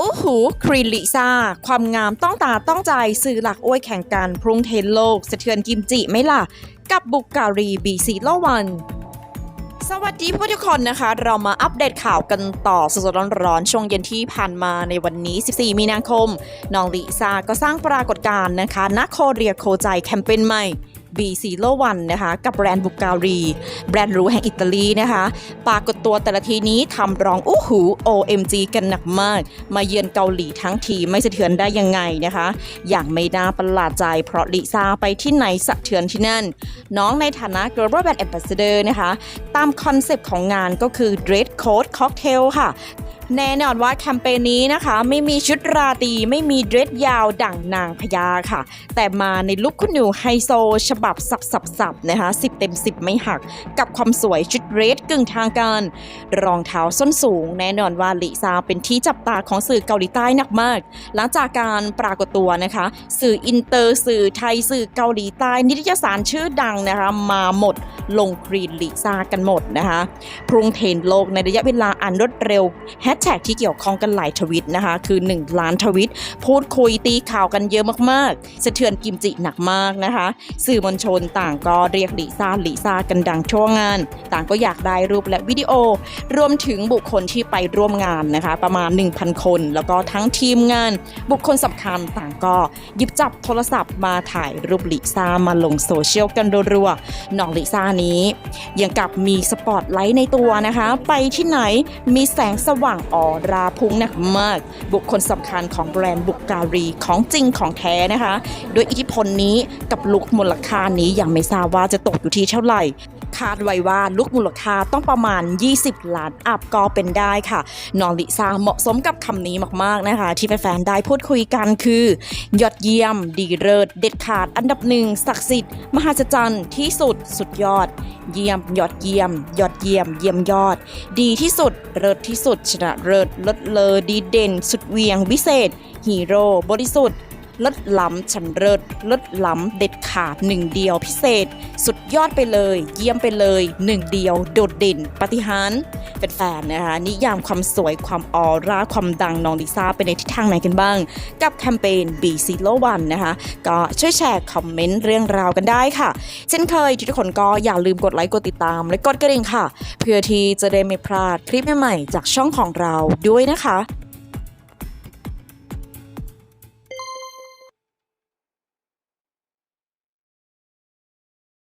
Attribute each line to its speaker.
Speaker 1: โอ้โหครีนลิซ่า ความงามต้องตาต้องใจสื่อหลักอ้วยแข่งกันพรุ่งเทนโลก สะเทือนกิมจิไหม่ล่ะ กับบุกการีบีซีโลวันสวัสดีผู้ทุกคนนะคะ เรามาอัปเดตข่าวกันต่อสดๆร้อนๆช่วงเย็นที่ผ่านมาในวันนี้ 14 มีนาคม น้องลิซ่าก็สร้างปรากฏการณ์นะคะนักโคเรียโคใจแคมเปญใหม่ B ซีโ o วันนะคะกับแบรนด์บุการีแบรนด์รู้แห่งอิตาลีนะคะปรากฏตัวแต่ละทีนี้ทำร้องอู้หู OMG กันหนักมาก มาเยือนเกาหลีทั้งทีไม่สะเทือนได้ยังไงนะคะ อย่างไม่น่าประหลาดใจเพราะลิซ่าไปที่ไหนสะเทือนที่นั่น น้องในฐานะ Global Brand Ambassador นะคะ ตามคอนเซปต์ของงานก็คือ Dress Code Cocktail ค่ะ แน่นอนว่าแคมเปญนี้นะคะ ไม่มีชุดราตรีไม่มีเดรสยาวดั่งนางพญาค่ะ แต่มาในลุคคุณหนูไฮโซ ฉบับสับสับสับนะคะ10เต็ม10ไม่หัก กับความสวยชุดเดรสกึ่งทางการ รองเท้าส้นสูง แน่นอนว่าลิซาเป็นที่จับตาของสื่อเกาหลีใต้หนักมาก หลังจากการปรากฏตัวนะคะ สื่ออินเตอร์ สื่อไทยสื่อเกาหลีใต้นิตยสารชื่อดังนะคะมาหมดลงกรีนลิซากันหมดนะคะพรุงเทนโลกในระยะเวลาอันรวดเร็วแฮชแท็กที่เกี่ยวข้องกันหลายทวิตนะคะ คือ 1 ล้านทวิต พูดคุยตีข่าวกันเยอะมากๆ สะเทือนกิมจิหนักมากนะคะ สื่อมวลชนต่างก็เรียกลิซ่าลิซ่ากันดังทั่วงาน ต่างก็อยากได้รูปและวิดีโอ รวมถึงบุคคลที่ไปร่วมงานนะคะ ประมาณ 1,000 คน แล้วก็ทั้งทีมงาน บุคคลสำคัญต่างก็หยิบจับโทรศัพท์มาถ่ายรูปลิซ่ามาลงโซเชียลกันรัวๆน้องลิซ่านี้ ยังกับมีสปอตไลท์ในตัวนะคะ ไปที่ไหนมีแสงสว่างออราพุ่งหนักมาก บุคคลสำคัญของแบรนด์บุกการีของจริงของแท้นะคะ โดยอิทธิพลนี้กับลุกมูลค่านี้ยังไม่ทราบว่าจะตกอยู่ที่เท่าไหร่ คาดไว้ว่าลุกมูลค่าต้องประมาณ 20 ล้านอัพก็เป็นได้ค่ะน้องลิซ่าเหมาะสมกับคำนี้มากๆนะคะ ที่แฟนๆได้พูดคุยกันคือ ยอดเยี่ยม ดีเลิศเด็ดขาดอันดับหนึ่งศักดิ์สิทธิ์มหัศจรรย์ที่สุดสุดยอด เยี่ยม ยอดเยี่ยม ยอดเยี่ยม เยี่ยมยอด ดีที่สุดเลิศที่สุดชนะเลิศเลิศเลอดีเด่น สุดเวียงวิเศษฮีโร่บริสุทธิ์ เลิศล้ำฉันเลิศเลิศล้ำเด็ดขาดหนึ่งเดียวพิเศษ สุดยอดไปเลย เยี่ยมไปเลยหนึ่งเดียวโดดเด่นปฏิหารเป็นแฟนๆนะคะนิยามความสวยความออร่าความดังน้องลิซ่าไปในทิศทางไหนกันบ้าง กับแคมเปญ B Zero One นะคะก็ช่วยแชร์คอมเมนต์เรื่องราวกันได้ค่ะ เช่นเคยทุกคนก็อย่าลืมกดไลค์กดติดตาม และกดกระดิ่งค่ะ เพื่อที่จะได้ไม่พลาดคลิปใหม่ๆจากช่องของเราด้วยนะคะ